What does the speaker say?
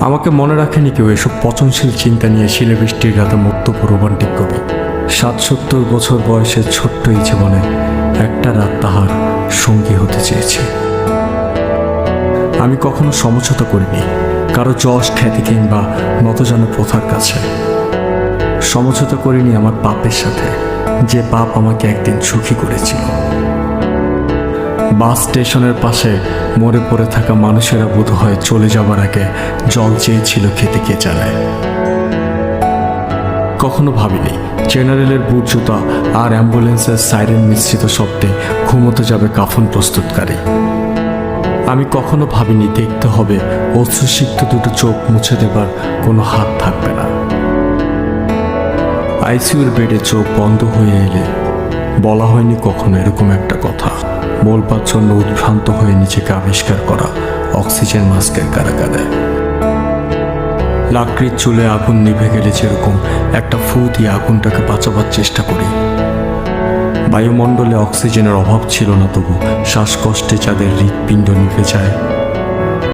আমাকে মনে রাখেনি কেউ এসব পচনশীল চিন্তা নিয়ে শিলে বৃষ্টির রাতে মত্তপ রোমান্টিক কবি ষাট সত্তর বছর বয়সের ছোট্ট এই জীবনে একটা রাত তাহার সঙ্গী হতে চেয়েছে। আমি কখনো সমঝোতা করিনি, কারও যশ, খ্যাতি কিংবা নতজানো প্রথার কাছে। সমঝোতা করিনি আমার পাপের সাথে, যে পাপ আমাকে একদিন সুখী করেছিল। বাস স্টেশনের পাশে মরে পড়ে থাকা মানুষেরা বোধ হয় চলে যাবার আগে জল চেয়েছিল খেতে কে জানে। কখনো ভাবিনি, জেনারেলের বুট জুতা আর অ্যাম্বুলেন্সের সাইরেন মিশ্রিত শব্দে ঘুমোতে যাবে কাফন প্রস্তুতকারী। আমি কখনো ভাবিনি দেখতে হবে অশ্রুসিক্ত দুটো চোখ মুছে দেবার কোনো হাত থাকবে না। আইসিউর বেডে চোখ বন্ধ হয়ে এলে বলা হয়নি কখনো এরকম একটা কথা। বলবার জন্য উদ্ভ্রান্ত হয়ে নিজেকে আবিষ্কার করা অক্সিজেন মাস্কের কারাগারে। লাকড়ির চুলে আগুন নিভে গেলে যেরকম একটা ফু দিয়ে আগুনটাকে বাঁচাবার চেষ্টা করি। বায়ুমণ্ডলে অক্সিজেনের অভাব ছিল না তবু শ্বাসকষ্টে যাদের হৃৎপিণ্ড নিভে যায়